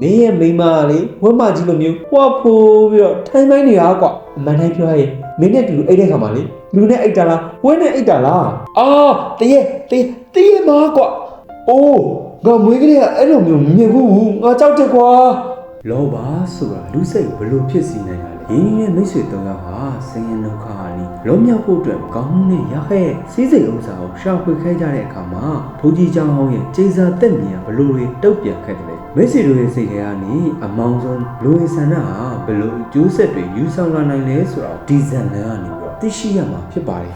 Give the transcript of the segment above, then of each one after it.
မင်းရဲ့မိမကလေဝက်မကြီးလိုမျိုးပွားဖို့ပြီးတော့ထိုင်ပိုင်းနေတာကွာအမှန်တမ်းပြောရရင်မင်းနဲ့တူအိတ်တဲ့ခါမှာလေလူနဲ့အိတ်တာလားဝက်နဲ့အိတ်တာလားအာတရေတရေတရေမာကွာအိုးငါမွေးကလေးကအဲ့လိုမျိုးမြင်ဘူးငါကြောက်တယ်ကွာလောဘဆိုတာလူစိတ်ဘလို့ဖြစ်စီနိုင်တာလဲရင်းရင်းမိတ်ဆွေတုံးယောက်ဟာဆင်းရဲဒုက္ခအနီးလွတ်မြောက်ဖို့အတွက်ကောင်းတဲ့ရခဲ့စီးစိမ်ဥစ္စာကိုရှာဖွေခဲ့ကြတဲ့အခါမှာဘုန်းကြီးကျောင်းဟောင်းရဲ့ကျေးဇူးတက်မြင်ဘလို့တွေတုတ်ပြန်ခဲ့တယ် မိတ်ဆွေတို့ရဲ့စိတ်ထဲကနေအမောင်ဆုံးလူဝေဆန္ဒဟာဘလို့ကျိုးဆက်တွေယူဆောင်လာနိုင်လဲဆိုတော့ဒီဇန်လန်ကနေပြီးတော့သိရှိရမှာဖြစ်ပါတယ်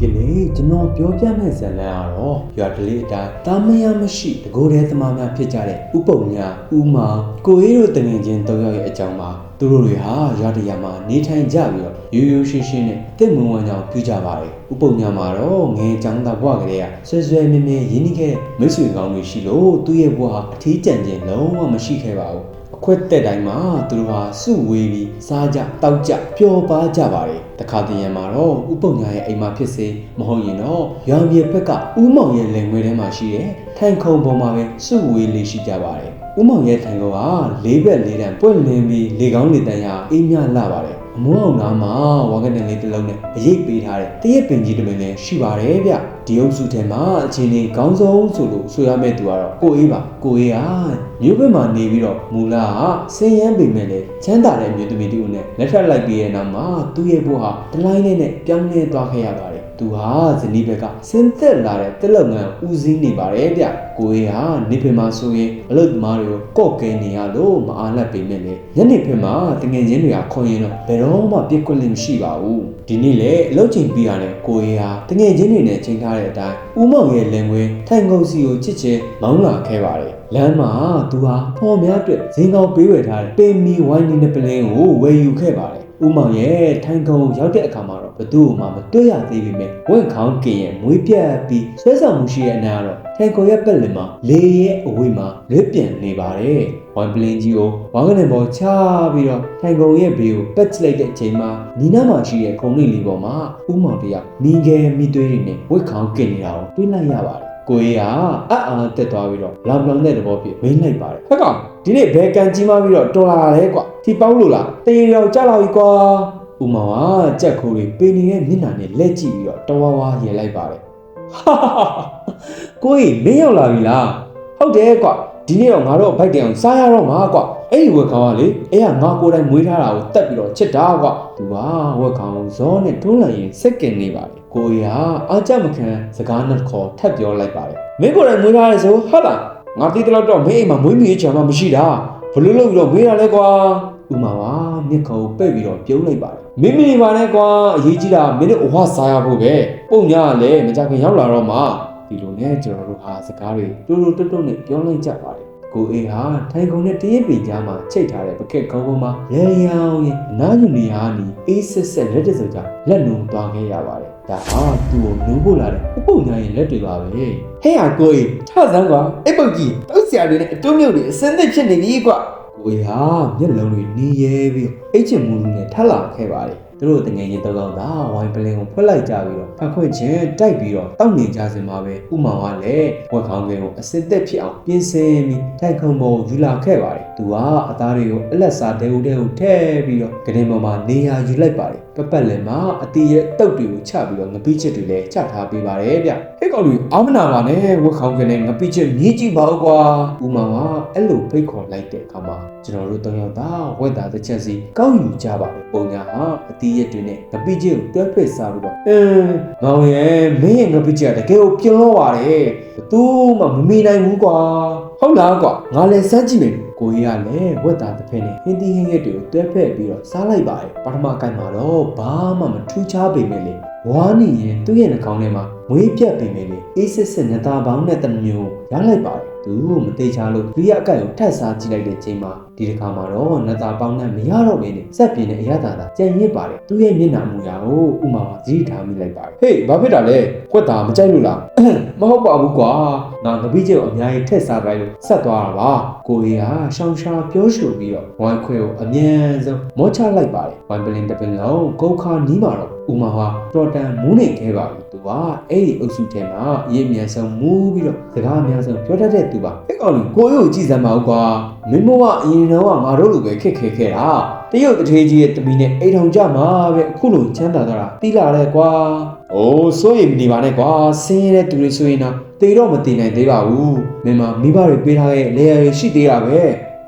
ဒီကနေ့ကျွန်တော်ပြောပြမယ့်ဇာတ်လမ်းကတော့ရွာကလေးအတိုင်းတာမယာမရှိတကိုယ်တည်းသမားများဖြစ်ကြတဲ့ဥပုံညာဥမောင်ကိုအေးတို့တငယ်ချင်း၃ယောက်ရဲ့အကြောင်းပါသူတို့တွေဟာရွာတရမှာနေထိုင်ကြပြီးတော့ရိုးရိုးရှင်းရှင်းနဲ့တင့်မွန်ဝမ်းကြောင်ပြကြပါတယ်ဥပုံညာမှာတော့ငယ်ချောင်းသားဘဝကလေးကဆွဲဆွဲမြဲမြဲရင်းနှီးခဲ့တဲ့မိတ်ဆွေကောင်းတွေရှိလို့သူ့ရဲ့ဘဝဟာအထီးကျန်ခြင်းလုံးဝမရှိခဲ့ပါဘူးအ ခွက်တက်တိုင်းမှာသူတို့ဟာစုဝေးပြီးစားကြတောက်ကြပျော်ပါကြပါတယ်တခါတည်းရံမှာတော့ဥပုံညာရဲ့အိမ်မှာဖြစ်စေမဟုတ်ရင်တော့ရောင်ပြေဘက်ကဥမောင်ရဲ့လင်ငွေထဲမှာရှိတဲ့ထိုင်ခုံပေါ်မှာပဲစုဝေးလေးရှိကြပါတယ်ဥမောင်ရဲ့ထိုင်ခုံကလေးဘက်လေးတန်းပွင့်လင်းပြီးလေကောင်းလေတန်းရအေးမြလာပါတယ်အ မိုးအောင်နားမှာဝါကနေလေးတစ်လုံးနဲ့အရေးပေးထားတဲ့တရက်ပင်ကြီးတစ်ပင်လည်းရှိပါတယ်ဗျဒီအုပ်စုထဲမှာအချင်းချင်းကောင်းဆုံးဆိုလို့ဆိုရမယ့်သူကတော့ကိုအေးပါကိုအေးဟာမြို့ဘက်မှာနေပြီးတော့မူလာကဆင်းရဲပေမဲ့လည်းချမ်းသာတဲ့မြို့သမီးတူနဲ့လက်ထပ်လိုက်ပြီးရဲ့နောက်မှာသူ့ရဲ့ဘဝဟာတလိုင်းနဲ့နဲ့ပြောင်းလဲသွားခဲ့ရပါတယ် သူဟာဇနီးဘက်ကဆင်းသက်လာတဲ့တက်လုံငန်းဦးစီးနေပါတယ်ဗျကိုအေးဟာနေပင်မှာဆိုရင်အလုပ်သမားတွေကိုကော့ကဲနေရလို့မအားလက်ပေမဲ့လည်းညနေဖက်မှာတငယ်ချင်းတွေကခွန်ရင်တော့ဘယ်တော့မှပြစ်ကွက်လို့မရှိပါဘူးဒီနေ့လေအလုပ်ချိန်ပြီးရတယ်ကိုအေးဟာတငယ်ချင်းတွေနဲ့ချိန်ထားတဲ့အတိုင်းဦးမောင်ရဲ့လင်ငွေထိုင်ကုန်စီကိုချစ်ချင်မောင်းလာခဲ့ပါတယ်လမ်းမှာသူဟာဖော်များအတွက်ဇင်းကောင်းပေးဝယ်ထားတဲ့ပင်မီဝိုင်းနီနဲ့ပလင်းကိုဝယ်ယူခဲ့ပါတယ်ဦးမောင်ရဲ့ထိုင်ကုန်ရောက်တဲ့အခါမှာတော့ ဘသူ့မှမတွေ့ရသေးပေမဲ့ဝင့်ခေါင်းကင်ရဲ့မွေးပြတ်ပြီးဆွဲဆောင်မှုရှိတဲ့အနာကတော့ထိုင်ကုန်ရဲ့ပက်လင်မှာလေရဲ့အဝေးမှာလွတ်ပြန်နေပါတယ်ဝိုင်းပလင်းကြီးကိုဝါကနေပေါ်ချပြီးတော့ထိုင်ကုန်ရဲ့ဘေးကိုပက်ချလိုက်တဲ့အချိန်မှာနီနာမှာရှိတဲ့ခုံလေးလေးပေါ်မှာဦးမောင်တယောက်မိငယ်မိသွေးတွေနဲ့ဝင့်ခေါင်းကင်နေတာကိုတွေ့လိုက်ရပါတယ်ကိုကြီးကအအအားတက်သွားပြီးတော့လောင်လောင်တဲ့သဘောဖြစ်မင်းလိုက်ပါတယ်ဟဲ့ကောင်ဒီနေ့ဘယ်ကန်ကြီးမပြီးတော့တော်လာလဲကွာဒီပေါင်းလို့လားတေးရောကြာလာပြီကွာ ဦးမောင်ကကြက်ခိုးလေးပင်နေတဲ့မျက်နှာနဲ့လက်ကြည့်ပြီးတော့တဝါဝါရေလိုက်ပါတယ်ဟာကိုကြီးမင်းရောက်လာပြီလားဟုတ်တယ်ကွာဒီနေ့တော့ငါတို့ဘိုက်တန်အောင်စားရတော့မှာကွာအဲ့ဒီဝက်ကောင်ကလေအဲ့ကငါကိုယ်တိုင်မွေးထားတာကိုတက်ပြီးတော့ချစ်တာကွာသူကဝက်ကောင်ဇောနဲ့တွန်းလိုက်ရင်စက်ကင်နေပါလေကိုကြီးကအာကြမခံစကားနှစ်ခေါ်ထပ်ပြောလိုက်ပါတယ်မင်းကိုယ်တိုင်မွေးထားရဲဆိုဟုတ်လားငါသိတယ်တော့မင်းအိမ်မှာမွေးမြူချင်မှမရှိတာဘလို့လို့ပြီးတော့မေးရလဲကွာ ဥမာပါမြက်ခုံပဲ့ပြီးတော့ပြုံးလိုက်ပါတယ်မင်းမနေပါနဲ့ကွာအရေးကြီးတာမင်းတို့အဝစားရဖို့ပဲပုံညာကလည်းမကြခင်ရောက်လာတော့မှဒီလိုနဲ့ကျွန်တော်တို့ဟာစကားတွေတူတူတွတ်တွတ်နဲ့ပြောလိုက်ကြပါတယ်ကိုအေးဟာထိုင်ကုန်နဲ့တရင်ပင်ကြားမှာချိတ်ထားတဲ့ပကက်ကောင်းကောင်းမှာရေရောင်ရင်နားယူနေဟာနီအေးဆက်ဆက်လက်တစကြောင့်လက်နုံသွားခဲ့ရပါတယ်ဒါဟာသူ့ကိုနုံဖို့လာတဲ့ဥပုံညာရဲ့လက်တွေပါပဲဟဲ့ဟာကိုအေးထဆန်းကွာအဲ့ပုတ်ကြီးတောက်ဆရာတွေနဲ့အတုံးမြုပ်တွေအစင်းသစ်ဖြစ်နေပြီကွာ ကိုအေးဟာမျက်လုံးတွေနီးရဲပြီးအိတ်ချင်မူလူနဲ့ထက်လာခဲ့ပါတယ်သူတို့တငယ်ချင်းတောက်တော့သာဝိုင်းပလင်ကိုဖွက်လိုက်ကြပြီးတော့ဖတ်ခွင့်ချင်းတိုက်ပြီးတော့တောက်နေကြစင်မှာပဲဥမောင်ကလည်းဝက်ခေါင်းကလေးကိုအစစ်သက်ဖြစ်အောင်ပြင်ဆင်ပြီးထိုက်ခုံပေါ်ယူလာခဲ့ပါတယ်သူကအသားတွေကိုအလက်စားတဲဦးတဲဦးထဲပြီးတော့ကတင်ပေါ်မှာနေရာယူလိုက်ပါတယ်ပပတ်လည်းမှာအတီးရဲ့တုတ်တွေကိုချပြီးတော့ငပိချစ်တွေလည်းချထားပေးပါတယ်ဗျဟဲ့ကောင်လူအာမနာပါနဲ့ဝက်ခေါင်းကလေးငပိချစ်မြည်ကြည့်ပါဦးကွာဥမောင်ကအဲ့လိုဖိတ်ခေါ်လိုက်တဲ့အခါမှာ ကျွန်တော်တို့တောင်ရောက်တာဝက်သားတစ်ချက်စီကောက်ယူကြပါတယ်ပုံညာဟာအတီးရက်တွေနဲ့ငပိချစ်ကိုတွဲဖက်စားပြီးတော့အင်းမောင်ရဲ့မင်းရဲ့ငပိချစ်ကတကယ်ကိုပြင်းလို့ပါတယ်ဘသူမှမမေ့နိုင်ဘူးကွာဟုတ်လားကွာငါလည်းစမ်းကြည့်မယ်ကိုကြီးကလည်းဝက်သားတစ်ဖက်နဲ့ဟင်းသီးဟင်းရက်တွေကိုတွဲဖက်ပြီးတော့စားလိုက်ပါတယ်ပထမကိုင်မှာတော့ဘာမှမထူးခြားပေမဲ့လေဝါနေရင်သူ့ရဲ့နှာခေါင်းထဲမှာမွေးပြတ်ပေမဲ့လေအေးစစ်စစ်နသားပေါင်းနဲ့တမျိုးရလိုက်ပါတယ် သူမသေးချာလို့ဒီရအကိုက်ကိုထပ်စားကြည့်လိုက်တဲ့ချိန်မှာဒီတစ်ခါမှာတော့နသားပေါင်းနဲ့မရတော့ဘဲနဲ့စက်ပြင်းတဲ့အရသာသာကြံရစ်ပါတယ်သူ့ရဲ့မျက်နှာမူရာကိုဥမာကကြီးထားမိလိုက်ပါတယ်ဟေးဘာဖြစ်တာလဲခွက်သားမကြိုက်လို့လားမဟုတ်ပါဘူးကွာငါငပိကျုပ်အများကြီးထက်စားလိုက်လို့ဆက်သွားတာပါကိုရီကရှောင်းရှာပြောရှုပြီးတော့ဝိုင်းခွဲကိုအမြန်ဆုံးမောချလိုက်ပါတယ်ဝိုင်းပလင်တစ်ပင်လုံးဂုတ်ခါနီးမှာတော့ ဥဦးမောင်ဟာတော်တန်မူးနေခဲ့ပါဘူးသူကအဲ့ဒီအုပ်စုထဲမှာအရေးအမြန်ဆုံးမူးပြီးတော့စကားအများဆုံးပြောတတ်တဲ့သူပါအဲ့ကောင်ကြီးကိုရို့ကြည့်စမ်းပါဦးကွာမင်းမကအရင်တော့ကငါတို့လိုပဲခက်ခဲခဲ့တာတရုတ်တထေးကြီးရဲ့တမီနဲ့အိမ်ထောင်ကြမှာပဲအခုလိုချမ်းသာတော့တာတီးလာတယ်ကွာအိုးစိုးရိမ်မနေပါနဲ့ကွာဆင်းရဲတဲ့သူတွေဆိုရင်တော့တေတော့မတည်နိုင်သေးပါဘူးမင်းမမိဘတွေပေးထားတဲ့လေယာဉ်ရှိသေးတာပဲ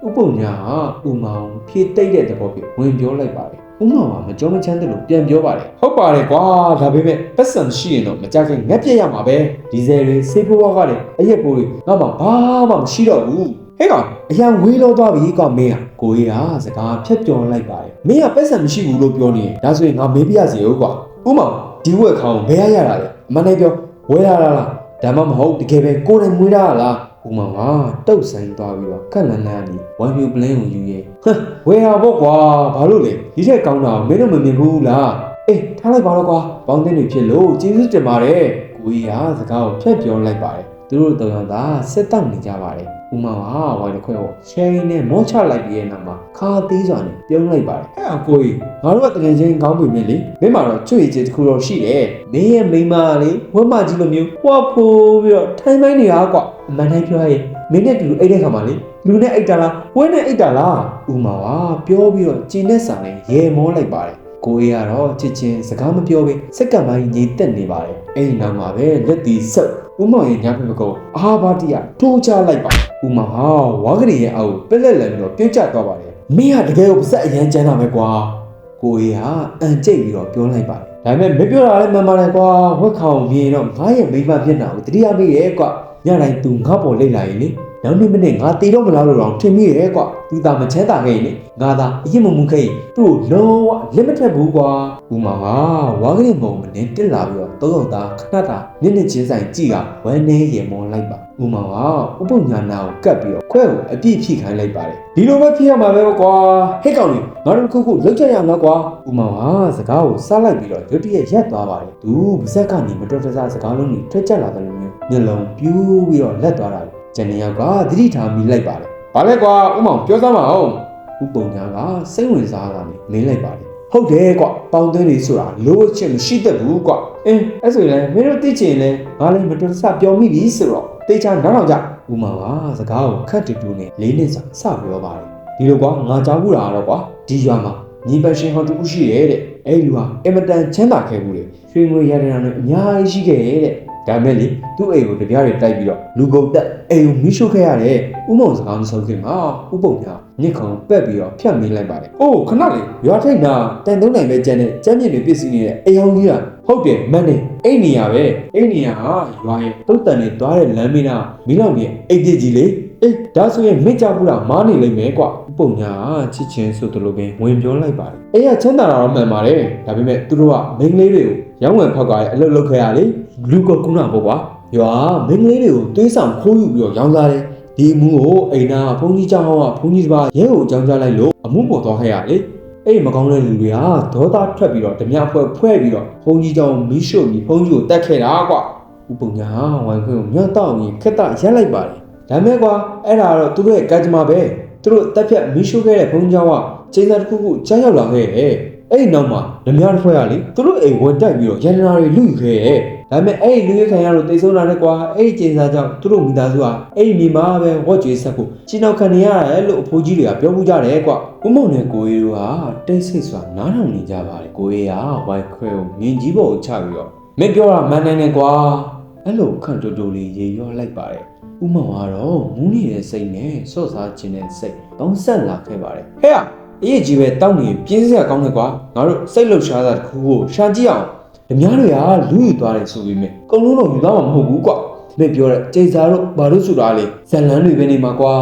ဥပုံညာကဥမောင်ဖြည့်တိတ်တဲ့သဘောပြဝင်ပြောလိုက်ပါတယ် ဥမောင်ကမကြောမချမ်းတယ်လို့ပြန်ပြောပါတယ်ဟုတ်ပါတယ်ကွာဒါပေမဲ့ပတ်စံရှိရင်တော့မကြခင်ငက်ပြက်ရမှာပဲဒီဇယ်တွေစေးဖိုးဝါးကလည်းအရက်ပိုးတွေငါမှဘာမှမရှိတော့ဘူးဟဲ့ကောင်အရန်ဝေးလောသွားပြီကောင်မင်းอ่ะကိုကြီးဟာစကားဖြတ်ပြောလိုက်ပါတယ်မင်းကပတ်စံမရှိဘူးလို့ပြောနေရင်ဒါဆိုရင်ငါမေးပြရစီဦးကွာဥမောင်ဒီဝက်ခေါင်းဘယ်ရရတာလဲအမနိုင်ပြောဝဲရတာလားဒါမှမဟုတ်တကယ်ပဲကိုယ်တိုင်မွေးတာလား ဦးမောင်ကတုတ်ဆိုင်သွားပြီးတော့ခက်လန်းလန်းကြီးဝမ်ပြူပလင်းကိုယူရဲဟမ်ဝဲရပေါ့ကွာဘာလို့လဲဒီထက်ကောင်းတာကိုမင်းတို့မမြင်ဘူးလားအေးထားလိုက်ပါတော့ကွာပေါင်းတဲ့နေဖြစ်လို့ကျေးဇူးတင်ပါတယ်ကိုကြီးကစကားကိုဖြတ်ပြောလိုက်ပါတယ်သူတို့တော်တော်သာစစ်တောက်နေကြပါတယ် ဦးမောင်ဟာဝိုင်းတစ်ခွဲကိုရှယ်ရီနဲ့မောချလိုက်ပြီးတဲ့နောက်မှာခါသေးစွာနဲ့ပြုံးလိုက်ပါတယ်အဲ့အကိုကြီးငါတို့ကတကယ်ချင်းကောင်းပြီမြင်လေမင်းမှာတော့ချွေချေတစ်ခုတော့ရှိတယ်မင်းရဲ့မိန်းမကလေဝက်မကြီးလိုမျိုးဟွာဖိုးပြီးတော့ထိုင်းမိုင်းနေတာကွာအမှန်တိုင်းပြောရရင်မင်းနဲ့တူတူအိတ်တဲ့ခါမှာလေလူနဲ့အိတ်တာလားဝဲနဲ့အိတ်တာလားဦးမောင်ဟာပြောပြီးတော့ကျင်းနဲ့ဆန်နဲ့ရေမောလိုက်ပါတယ် ကိုအေးကတော့ချစ်ချင်းစကားမပြောဘဲစက္ကန့်ပိုင်းငြိမ်သက်နေပါတယ်အဲ့ဒီနောက်မှာပဲလက်တီဆုပ်ဦးမောင်ရဲ့ညဖက်ပကုံအာဘာတိယထိုးချလိုက်ပါဦးမောင်ဟာဝါကရီရဲ့အောက်ကိုပက်လက်လန်ပြီးတော့ပြုတ်ကျသွားပါတယ်မင်းဟာတကယ်ကိုပါဆက်အရန်ကျန်းတာပဲကွာကိုအေးဟာအန်ကျိတ်ပြီးတော့ပြောလိုက်ပါတယ်ဒါပေမဲ့မပြောတာလည်းမှန်ပါတယ်ကွာဝက်ခေါင်မြင်တော့ငါရဲ့မိမမျက်နှာကိုတတိယမိရဲ့ကွာညတိုင်းသူငါ့ပေါ်လိတ်လာရင်လေ နောက်နေ့မနေ့ငါတေတော့မလားလို့တော့ထင်မိရဲ့ကွာသူသာမချမ်းသာခဲ့ရင်လေငါသာအရင်မမှုခဲ့ရင်သူ့ကိုလုံးဝလက်မထက်ဘူးကွာဦးမောင်ဟာဝါကလေးမုံမနဲ့တက်လာပြီးတော့သုံးတော့သားခဏတာနစ်နစ်ချင်းဆိုင်ကြည့်ကဝမ်းနေရေမောလိုက်ပါဦးမောင်ဟာဥပုညာနာကိုကတ်ပြီးတော့ခွဲကိုအပြည့်ဖြည့်ခိုင်းလိုက်ပါတယ်ဒီလိုပဲဖြစ်ရမှာပဲကွာဟဲ့ကောင်လေးငါတို့ခုခုလောက်ကြရမှာကွာဦးမောင်ဟာစကားကိုစားလိုက်ပြီးတော့ရုတ်တရက်ရက်သွားပါတယ်သူပါဇက်ကနေမတော်တဆစကားလုံးတွေထွက်ကြလာတယ်လို့မျိုးမျက်လုံးပြူးပြီးတော့လက်သွားတာ ကျန်နေရောက်ကသတိထားမိလိုက်ပါတယ်ဘာလဲကွာဦးမောင်ပြောစမ်းပါဦးဥပုံညာကစိတ်ဝင်စားတာနဲ့မင်းလိုက်ပါတယ်ဟုတ်တယ်ကွပေါင်းသွင်းနေဆိုတာလိုချင်မရှိတတ်ဘူးကွအင်းအဲ့ဆိုရင်လည်းမင်းတို့သိချင်လဲငါလည်းမတော်တဆပြောမိပြီဆိုတော့တေချာနားထောင်ကြဦးမောင်ကစကားကိုခတ်တူတူနဲ့လေးနဲ့စာစပြောပါတယ်ဒီလိုကွာငါကြားဘူးတာတော့ကွာဒီရွာမှာညီပရှင်ဟောတူရှိရဲ့တဲ့အဲ့လူဟာအင်မတန်ချမ်းသာခဲ့ဘူးလေရွှေငွေရတနာနဲ့အများကြီးရှိခဲ့ရဲ့တဲ့ ဒါမဲ့လေသူ့အိမ်ကိုတပြားတွေတိုက်ပြီးတော့လူကုန်တက်အိမ်ကိုမိရှုခဲ့ရတယ်ဥမုံစကားမဆုံးခင်မှာဥပုံညာညစ်ခုံပက်ပြီးတော့ဖြတ်မင်းလိုက်ပါတယ်အိုးခဏလေးရွာထိတ်နာတန်သုံးနိုင်ပဲကျန်တဲ့ကျမ်းမြင့်တွေပစ္စည်းနေတဲ့အိမ်အောင်ကြီးကဟုတ်တယ်မန်နေအိမ်နေရပဲအိမ်နေရဟာရွာရဲ့တုတ်တန်နေသွားတဲ့လမ်းမင်းနာမီးလောက်ကြီးအိမ်ပြစ်ကြီးလေအေးဒါဆိုရင်မင်းကြဘူးလားမားနေလိမ့်မယ်ကွဥပုံညာချစ်ချင်းဆိုသလိုပင်ဝင်ပြောလိုက်ပါတယ်အေးကချမ်းသာတာတော့မှန်ပါတယ်ဒါပေမဲ့သူတို့ကမိန်းကလေးတွေကိုရောင်းဝယ်ဖောက်ကားရဲ့အလုပ်လုပ်ခဲ့ရလေ လူကကုနာပေါ့ကွာရွာမိန်းကလေးတွေကိုတွေးဆောင်ခိုးယူပြီးတော့ရောင်းစားတယ်ဒီအမှုကိုအိမ်နာဘုန်းကြီးเจ้าဟောင်းကဘုန်းကြီးတစ်ပါးရဲကိုအကြောင်းကြားလိုက်လို့အမှုပေါ်သွားခဲ့ရလေအဲ့မကောင်းတဲ့လူတွေကဒေါသထွက်ပြီးတော့ဓမြဖွဲ့ဖွဲ့ပြီးတော့ဘုန်းကြီးเจ้าမီးရှို့ပြီးဘုန်းကြီးကိုတတ်ခဲ့တာကွာဥပုံညာဝိုင်ခွင့်ကိုမြောက်တော့ရင်ခက်တရက်လိုက်ပါတယ်ဒါမဲ့ကွာအဲ့ဒါတော့သူတို့ရဲ့ကကြမ္မာပဲသူတို့တက်ဖြတ်မီးရှို့ခဲ့တဲ့ဘုန်းကြီးเจ้าကချိန်စာတစ်ခုခုကြားရောက်လာခဲ့ရဲ့အဲ့ဒီနောက်မှာဓမြတစ်ဖွဲ့ကလေသူတို့အိမ်ဝင်တိုက်ပြီးတော့ရန်နာတွေလူယူခဲ့ရဲ့ ဒါပေမဲ့အဲ့ဒီလူရခံရတော့တိတ်ဆုံးလာတဲ့ကွာအဲ့ဒီချိန်စာကြောင့်သူတို့မိသားစုကအဲ့ဒီမိမပဲဝတ်ကြွေးဆက်ဖို့ရှင်းနောက်ခံနေရတယ်လို့အဖိုးကြီးတွေကပြောမှုကြတယ်ကွာဦးမောင်နဲ့ကိုရီတို့ဟာတိတ်ဆိတ်စွာနားထောင်နေကြပါတယ်ကိုရီကဝိုင်ခွဲကိုမြင်ကြီးပေါ်ကိုချပြီးတော့မင်းပြောတာမှန်နိုင်တယ်ကွာအဲ့လိုခန့်တူတူလေးရေရောလိုက်ပါတယ်ဦးမောင်ကတော့မူးနေတဲ့စိတ်နဲ့စော့စားခြင်းတဲ့စိတ်တောင်းဆက်လာခဲ့ပါတယ်ဟဲ့အရေးကြီးပဲတောင်းနေပြင်းစရာကောင်းတယ်ကွာငါတို့စိတ်လှုပ်ရှားတာတစ်ခုကိုရှာကြည့်အောင်ဓ မြတွေကလူယူသွားတယ်ဆိုပြီးမြင်ကုံလုံးတော့ယူသွားမှာမဟုတ်ဘူးကွာမင်းပြောတဲ့ကျိတ်စာတို့ဘာလို့ဆိုတာလေဇလန်းတွေပဲနေမှာကွာ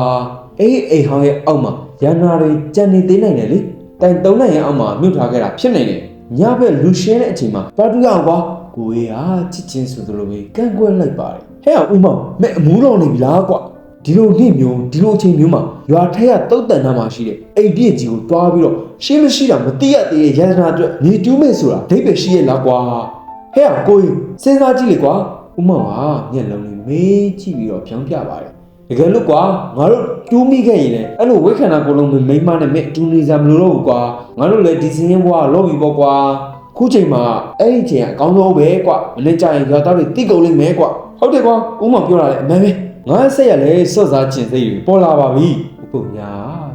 အေးအိမ်ဟောင်းရဲ့အောက်မှာရန်နာတွေကြံနေသေးနိုင်တယ်လေတိုင်သုံးနိုင်ရဲ့အောက်မှာမြုပ်ထားခဲ့တာဖြစ်နိုင်တယ်ညဘက်လူရှင်းတဲ့အချိန်မှာပါတူရအောင်ကွာကိုအေးဟာချစ်ချင်းဆိုသလိုပဲကန့်ကွက်လိုက်ပါတယ်ဟဲ့အောင်ဦးမောင်မင်းအမူးတော်နေပြီလားကွာ ဒီလိုနေ့မျိုးဒီလိုအချိန်မျိုးမှာရွာထက်ကတုတ်တန်နာမှာရှိတဲ့အိမ်ပြည့်ကြီးကိုတွားပြီးတော့ရှင်းမရှိတာမသိရသေးရဲ့ရန်နာအတွက်နေတူးမဲ့ဆိုတာဒိတ်ပဲရှိရဲ့လားကွာဟဲ့ကိုကြီးစဉ်းစားကြည့်လေကွာဥမောင်ဟာမျက်လုံးလေးမေးကြည့်ပြီးတော့ဖြောင်းပြပါတယ်တကယ်လို့ကွာငါတို့တူးမိခဲ့ရင်လည်းအဲ့လိုဝိခန္ဓာကိုယ်လုံးမိမ့်မနဲ့မဲ့တူးနေကြမလို့တော့ဘူးကွာငါတို့လည်းဒီစင်းရင်ဘွားလောပြီပေါ့ကွာခုချိန်မှာအဲ့ဒီချိန်ကအကောင်းဆုံးပဲကွာမနေ့ကျရင်ရွာသားတွေတိကုန်လိမ့်မယ်ကွာဟုတ်တယ်ကွာဦးမောင်ပြောတာလေအမှန်ပဲ ငါဆက်ရလဲစော့စားခြင်းစိတ်တွေပေါ်လာပါပြီဥပုံညာ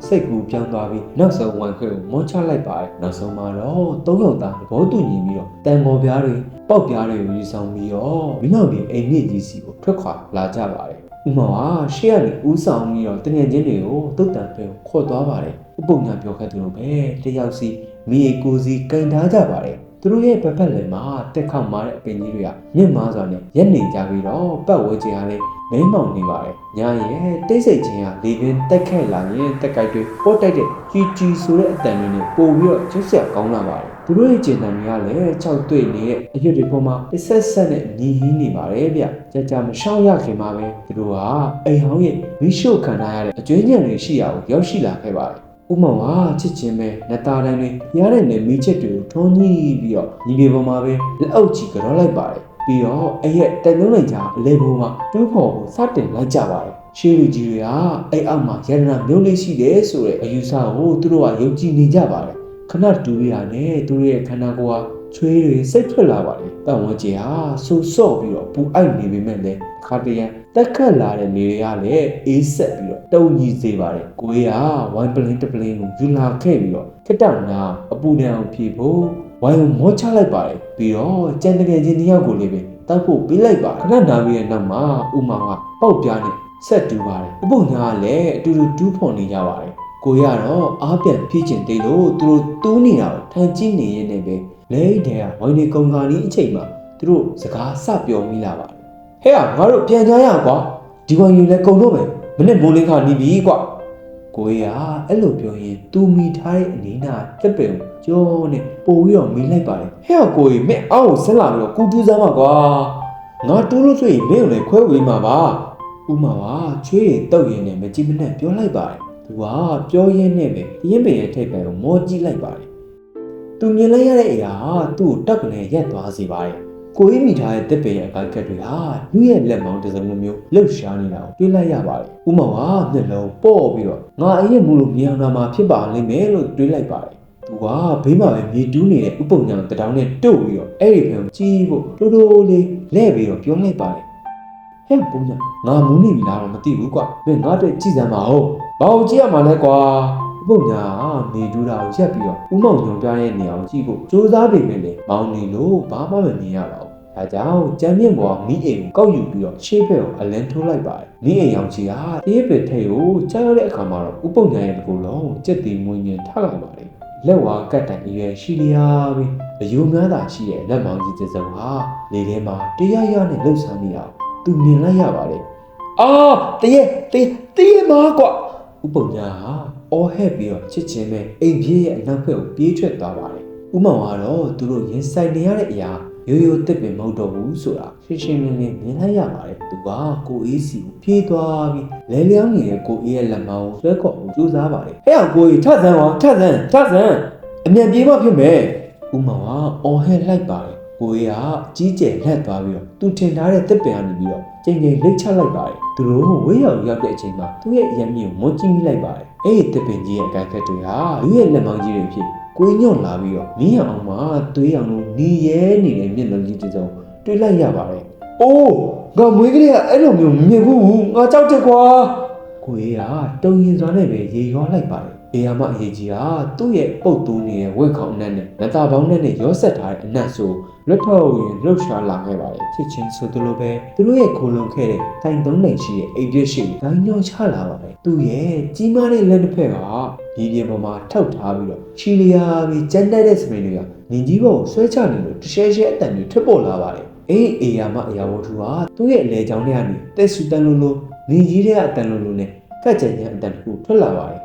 စိတ်ကူပြောင်းသွားပြီးနောက်ဆုံးဝန်ခွဲကိုမောချလိုက်ပါတယ်နောက်ဆုံးမှာတော့သုံးယောက်သားသဘောတူညီပြီးတော့တန်မော်ပြားတွေပေါက်ပြားတွေကိုယူဆောင်ပြီးတော့မိနောက်ဒီအိမ်မြင့်ကြီးစီကိုထွက်ခွာလာကြပါတယ်ဥမောင်ကရှေ့ကနေဦးဆောင်ပြီးတော့တငယ်ချင်းတွေကိုတုတ်တန်ပဲခေါ်သွားပါတယ်ဥပုံညာပြောခဲ့သူလိုပဲတယောက်စီမိအကိုစီကင်ထားကြပါတယ်သူတို့ရဲ့ပတ်ပတ်လည်မှာတက်ခေါက်မာတဲ့အပင်ကြီးတွေကမြင့်မားစွာနဲ့ရက်နေကြပြီးတော့ပတ်ဝဲကြီးကလ ည်းမဲမောင်နေပါတယ်။ညာရဲ့တိတ်ဆိတ်ခြင်းကလေပင်တက်ခက်လာရင်တက်ကြိုက်တွေပို့တိုက်တဲ့ကြီးကြီးဆိုတဲ့အတန်တွေနဲ့ပို့ပြီးတော့ကျုပ်ဆက်ကောင်းလာပါတယ်။သူတို့ရဲ့ကျင်တန်တွေကလည်းကြောက်တွေ့နေတဲ့အရွက်တွေပေါ်မှာတစ်ဆက်ဆက်နဲ့ညီဟင်းနေပါတယ်ဗျ။ကြာကြာမရှောင်ရခင်မှာပဲသူတို့ကအိမ်ဟောင်းရဲ့မိရှို့ခံထားရတဲ့အကျွေးညံတွေရှိရာကိုရောက်ရှိလာခဲ့ပါတယ်။ဥမောင်ဟာချစ်ချင်းပဲနတာတိုင်းတွေရတဲ့နယ်မိချက်တွေကိုထုံးညှိပြီးတော့ညီလေးပေါ်မှာပဲလက်အုပ်ချီကြောလိုက်ပါတယ် ပြီးတော့အဲ့ရဲ့တက်လုံးလိုက်ကြအလဲပေါ်မှာတူးဖို့ကိုစတင်လိုက်ကြပါတယ်ရှေးလူကြီးတွေကအဲ့အောက်မှာရတနာမျိုးလေးရှိတယ်ဆိုတဲ့အယူဆကိုသူတို့ကယုံကြည်နေကြပါတယ်ခဏတူရရနဲ့သူတို့ရဲ့ခန္ဓာကိုယ်ဟာချွေးတွေစိတ်ထွက်လာပါတယ်။တန်ဝန်းကျင်ဟာဆူဆော့ပြီးတော့ပူအိုက်နေပေမဲ့လည်းခါတရံတက်ခတ်လာတဲ့နေတွေကလည်းအေးဆက်ပြီးတော့တုံညီစေပါတယ်။ကိုယ်ကဝိုင်းပလင်းတစ်ပလင်းကိုယူလာခဲ့ပြီးတော့ခက်တောင်နာအပူဒဏ်အောင်ဖြေဖို့ဝိုင်းကိုမောချလိုက်ပါတယ်။ ပြီးတော့ကြံတကယ်ချင်းတယောက်ကိုလေးပဲတောက်ဖို့ပေးလိုက်ပါတယ်။ခဏနာပြီးတဲ့နောက်မှာဥမောင်ကပေါက်ပြားနဲ့ဆက်တူပါတယ်။ဥပုံညာကလည်းအတူတူတူးဖော်နေကြပါတယ်။ကိုရတော့အားပြန်ဖြည့်ကျင်သေးလို့သူတို့တူးနေတာကိုထိုင်ကြည့်နေရင်းနဲ့ပဲလဲတဲ့ကဝိုင်းနေကုံကာနီးအချိန်မှာသူတို့စကားစပြောမိလာပါတယ်ဟဲ့ကငါတို့ပြန်ကြရအောင်ကွာဒီဝိုင်းယူလဲကုံတော့မယ်မနေ့မိုးလင်းခါနီးပြီကွာ ကိုရအဲ့လိုပြောရင်သူမိထားတဲ့အနေနာတက်ပင်ကိုကြောနဲ့ပို့ပြီးတော့မိလိုက်ပါတယ်ဟဲ့ကကိုရမင်းအောက်ကိုဆက်လာပြီးတော့ကူတူးစမ်းပါကွာငါတူးလို့ဆိုရင်မင်းကိုလည်းခွဲဝေးမှာပါဥမာပါချွေးရင်တုတ်ရင်နဲ့မကြည့်မနဲ့ပြောလိုက်ပါတယ်သူကပြောရင်းနဲ့ပဲပြင်းပင်ရဲ့ထိပ်ပံကိုမောကြည့်လိုက်ပါတယ်။သူမြင်လိုက်ရတဲ့အရာဟာသူ့ကိုတက်ကနေရက်သွားစေပါတယ်။ ကိုအေးမိထားတဲ့တစ်ပင်ရဲ့အကိုက်ကက်တွေဟာလူရဲ့လက်မောင်းတစ်စုံလိုမျိုးလှုပ်ရှားနေတာကိုတွေ့လိုက်ရပါတယ်။ဥမောင်ကမျက်လုံးပေါ့ပြီးတော့ငါအရင်မူလို့မြေအောင်တာမှာဖြစ်ပါလိမ့်မယ်လို့တွေးလိုက်ပါတယ်။သူကဘေးမှာပဲမြေတူးနေတဲ့ဥပုံညာတတောင်းနဲ့တို့ပြီးတော့အဲ့ဒီဖန်ကိုကြီးဖို့တိုးတိုးလေးလဲပြီးတော့ပြောလိုက်ပါတယ်ဟဲ့ပုံညာငါမူးနေပြီလားတော့မသိဘူးကွာမင်းငါအတွက်ကြည်စမ်းပါဦးဘာကိုကြည့်ရမှာလဲကွာပုံညာနေတူးတာကိုရက်ပြီးတော့ဥမောင်ညုံပြတဲ့နေရာကိုကြည့်ဖို့စူးစမ်းပေမဲ့လေမောင်နေလို့ဘာမှမမြင်ရပါဘူး ဒါကြောင့်ကြမ်းမြင့်ပေါ်မိအိမ်ကိုကောက်ယူပြီးတော့ရှေ့ဘက်ကိုအလန်ထိုးလိုက်ပါတယ်မိအိမ်ရောင်ချီဟာတရေပင်ထိတ်ကိုကြားရတဲ့အခါမှာတော့ဥပုံညာရဲ့တကူလုံးစက်တီမွေးညင်ထလာပါတယ်လက်ဝါကတ်တိုင်အရွယ်ရှိလျားပြီးအယုံများတာရှိရဲ့လက်မောင်ကြီးတစ်စုံဟာလေထဲမှာတရားရနဲ့လှုပ်ရှားနေတာသူမြင်လိုက်ရပါတယ်။အာတရေတရေတရေမာကွာဥပုံညာဟာအော်ဟက်ပြီးတော့ချစ်ချင်းပဲအိမ်ပြေးရဲ့အနောက်ဘက်ကိုပြေးထွက်သွားပါတယ်။ဥမောင်ကတော့သူတို့ရင်ဆိုင်နေရတဲ့အရာ ရိုးရိုးတစ်ပင်မဟုတ်တော့ဘူးဆိုတာရှင်းရှင်းလင်းလင်းမြင်လိုက်ရပါတယ်။သူကကိုအေးစီကိုပြေးသွားပြီးလဲလျောင်းနေတဲ့ကိုအေးရဲ့လက်မောင်းကိုဆွဲခေါ်ဖို့ကြိုးစားပါတယ်။ဟဲ့အောင်ကိုအေးထဆန်းပါထဆန်းထဆန်းအမြန်ပြေးမှဖြစ်မယ်။ဥမောင်ကအော်ဟက်လိုက်ပါတယ်။ကိုကြီးကအကြီးကျယ်လက်သွားပြီးတော့သူထင်ထားတဲ့တစ်ပင်ကနေပြီးတော့ချိန်ချိန်လိတ်ချလိုက်ပါတယ်သူတို့ဝေးရောက်ရောက်တဲ့အချိန်မှာသူ့ရဲ့အရံမြင့်ကိုမွန်ကြည့်မိလိုက်ပါတယ်အဲ့ဒီတစ်ပင်ကြီးရဲ့အကိုက်ကက်တွေဟာလူရဲ့လက်မောင်းကြီးတွေဖြစ် ကိုညွန့်လာပြီးတော့မင်းအောင်မှာသွေးအောင်လို့နီရဲနေတဲ့မျက်လုံးကြီးတစ်စုံတွေ့လိုက်ရပါတယ်အိုးငါမွေးကလေးကအဲ့လိုမျိုးမမြင်ဘူးငါကြောက်တယ်ကွာ ကိုကြီးကတုံရင်စွာနဲ့ပဲရေရွာလိုက်ပါတယ်အေယာမအရေးကြီးဟာသူ့ရဲ့ပုတ်သွင်းနေတဲ့ဝက်ခေါင်းနဲ့နဲ့လက်သားပေါင်းနဲ့နဲ့ရောဆက်ထားတဲ့အနက်ဆိုလွတ်ထုတ်ရင်လှုပ်ရှားလာခဲ့ပါတယ်ချစ်ချင်းဆိုသလိုပဲသူတို့ရဲ့ခိုလုံခဲ့တဲ့တိုင်သုံးနိုင်ရှိရဲ့အိမ်ပြည့်ရှိကိုဂိုင်းညောချလာပါတယ်သူရဲ့ကြီးမားတဲ့လက်တစ်ဖက်ကဒီပြေပေါ်မှာထောက်ထားပြီးတော့ချီလျာပြီးကြမ်းတက်တဲ့စပင်တွေကနင်ကြီးပေါ်ကိုဆွဲချနေလို့တရှဲရှဲအတန်တွေထွက်ပေါ်လာပါတယ်အေးအေယာမအရာဝတ္ထုဟာသူ့ရဲ့အလဲချောင်းထဲကနေတက်ဆူတန်လိုလို နင်ကြီးတဲ့အတန်လိုလိုနဲ့ကတ်ကြံကြံအတန်တစ်ခုထွက်လာပါတယ်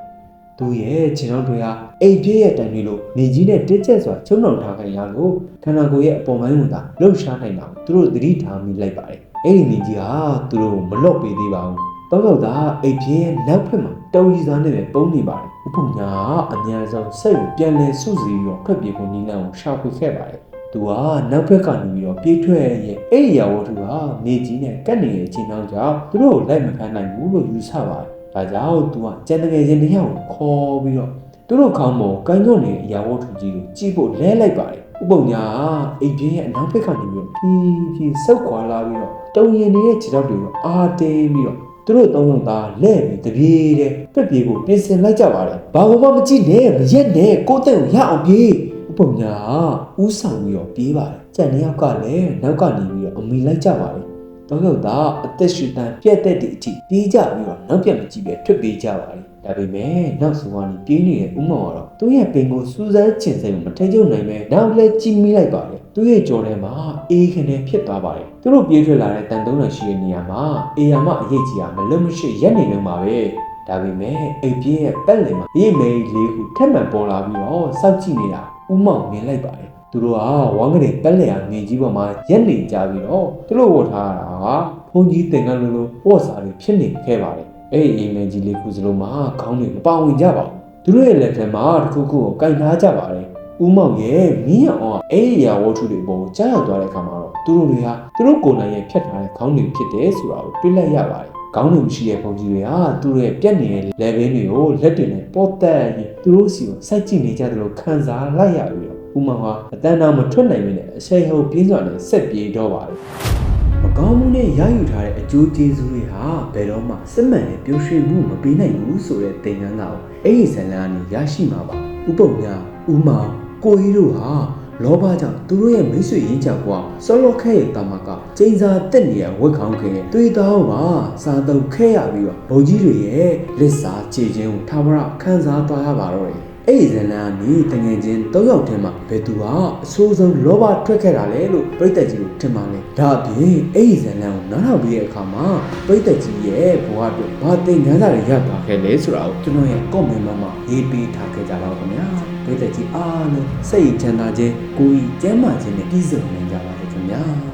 သူရဲ့ခြေထောက်တွေဟာအိမ်ပြည့်ရဲ့တန်တွေလို့နေကြီးနဲ့တစ်ချက်စွာချုံနှောင်ထားခံရလို့ခန္ဓာကိုယ်ရဲ့အပေါ်ပိုင်းဝင်တာလှုပ်ရှားနိုင်တာကိုသူတို့သတိထားမိလိုက်ပါတယ်။အဲ့ဒီနေကြီးဟာသူတို့ကိုမလော့ပေးသေးပါဘူး။တော့တော့သာအိမ်ပြည့်ရဲ့နောက်ဖက်မှာတုံရီစားနဲ့ပဲပုံနေပါတယ်။ဥပညာကအများဆုံးစိတ်ကိုပြန်လဲစုစည်းပြီးတော့ထွက်ပြေးဖို့နီးလန်းကိုရှာဖွေခဲ့ပါတယ်။ သူကနောက်ဘက်ကနေပြီးတော့ပြေးထွက်ရဲ့အဲ့ဒီရာဝတ္ထုဟာနေကြီးနဲ့ကတ်နေရဲ့ချင်းနောက်ကြောင့်သူတို့ကိုလိုက်မခံနိုင်ဘူးလို့ယူဆပါတယ်။ဒါကြောင့်သူကကြံတကယ်ချင်းတစ်ယောက်ကိုခေါ်ပြီးတော့သူတို့ခေါင်းပေါ်ကိုင်းညွန့်နေတဲ့အရာဝတ္ထုကြီးကိုကြည့်ဖို့လဲလိုက်ပါတယ်ဥပုံညာအိမ်ပြင်းရဲ့အနောက်ဘက်ကနေပြီးတော့ဖြည်းဖြည်းဆုတ်ခွာလာပြီးတော့တုံရင်နေတဲ့ခြေထောက်တွေကိုအာတင်းပြီးတော့သူတို့သုံးယောက်သားလဲ့ပြီးတပြေးတဲ့ပြက်ပြေးကိုပြင်ဆင်လိုက်ကြပါတယ်ဘာမှမကြည့်နဲ့မရက်နဲ့ကိုယ့်တဲ့ကိုရအောင်ပြေးဥ ပုံညာဥဆောင်ပြီးတော့ပြေးပါတယ်ကြံနှစ်ယောက်ကလည်းနောက်ကနေပြီးတော့အမိလိုက်ကြပါတယ်တော့ရောက်တာအသက်ရှူတန်ပြက်တဲ့ဒီအထိပြေးကြပြီးတော့နောက်ပြန်မကြည့်ပဲထွက်ပြေးကြပါလေဒါပေမဲ့နောက်ဆုံးကနေပြေးနေတဲ့ဥမောင်ကတော့သူ့ရဲ့ပင်ကိုစူးစမ်းချင်စိတ်ကိုမထိန်ချုပ်နိုင်ပဲနောက်လည်းကြည့်မိလိုက်ပါတယ်သူ့ရဲ့ကြော်ထဲမှာအေးခနဲ့ဖြစ်သွားပါတယ်သူတို့ပြေးထွက်လာတဲ့တန်တုံးတော်ရှိတဲ့နေရာမှာအေယာမအရေးကြီးတာမလွတ်မရှိရက်နေလုံးပါပဲဒါပေမဲ့အိပ်ပြင်းရဲ့ပက်လင်မှာရေးမေးလေးခုထက်မှန်ပေါ်လာပြီးတော့စောက်ကြည့်နေတာ ဥမောင်မြင်လိုက်ပါတယ်သူတို့ကဝမ်းကလေးပက်လျာငင်ကြီးပေါ်မှာရက်နေကြပြီးတော့သူတို့ဝတ်ထားတာကဘုန်းကြီးတင်ကန်းလိုလိုပေါ့စာတွေဖြစ်နေခဲ့ပါတယ်အဲ့ဒီအိမ်မကြီးလေးခုစလုံးမှာခေါင်းတွေမပါဝင်ကြပါဘူးသူတို့ရဲ့လက်ထဲမှာတစ်ခုခုကိုကင်ထားကြပါတယ်ဦးမောင်ရဲ့မင်းအောင်ကအဲ့ဒီအရာဝတ္ထုတွေပေါ်ကိုကြားရောက်သွားတဲ့အခါမှာတော့သူတို့တွေကသူတို့ကိုယ်တိုင်ရဲ့ဖြတ်ထားတဲ့ခေါင်းတွေဖြစ်တယ်ဆိုတာကိုတွေ့လိုက်ရပါတယ် ခေါင်းတွေမရှိတဲ့ပုံကြီးတွေကသူတို့ရဲ့ပြက်နေတဲ့ level တွေကိုလက်တွေနဲ့ပေါ်တက်ပြီးသူတို့စီကိုစိုက်ကြည့်နေကြတယ်လို့ခံစားလိုက်ရပြီးတော့ဥမာဟာအတန်းနာမထွက်နိုင်မနဲ့အရှိန်ဟုတ်ပြင်းစွာနဲ့ဆက်ပြေးတော့ပါတယ်မကောင်းမှုနဲ့ရယူထားတဲ့အကျိုးကျေးဇူးတွေဟာဘယ်တော့မှစစ်မှန်တဲ့ပျော်ရွှင်မှုမပေးနိုင်ဘူးဆိုတဲ့သင်ခန်းစာကိုအဲ့ဒီဇာတ်လမ်းကနေရရှိမှာပါဥပုံညာဥမာကိုကြီးတို့ဟာ လောဘကြောင့်သူတို့ရဲ့မိတ်ဆွေရင်းချကွာဆောလောခဲရဲ့တာမကကျင်းစာတက်နေတဲ့ဝက်ခေါင်းခဲတွေးတောပါစာတုပ်ခဲရပြီးတော့ဘုံကြီးတွေရဲ့လက်စာခြေချင်းကိုထာဝရခန်းစားသွားရပါတော့တယ်အဲ့ဒီဇလန်နီတငယ်ချင်း၃ယောက်ထဲမှာဘယ်သူကအဆိုးဆုံးလောဘထွက်ခဲ့တာလဲလို့ပြိတ္တကြီးတို့ထင်ပါလေဒါအပြင်အဲ့ဒီဇလန်ကိုနားထောင်ပြီးတဲ့အခါမှာပြိတ္တကြီးရဲ့ဘဝအတွက်ဘာသင်ခန်းစာတွေရသွားခဲ့လဲဆိုတာကိုကျွန်တော်ရဲ့ comment မှာရေးပေးထားခဲ့ကြပါဦးခင်ဗျာ ပြိတ္တကြီးအားလုံးစိတ်ချမ်းသာခြင်းကိုယ်ဤကျမ်းမာခြင်းနဲ့ပြည့်စုံနိုင်ကြပါစေခင်ဗျာ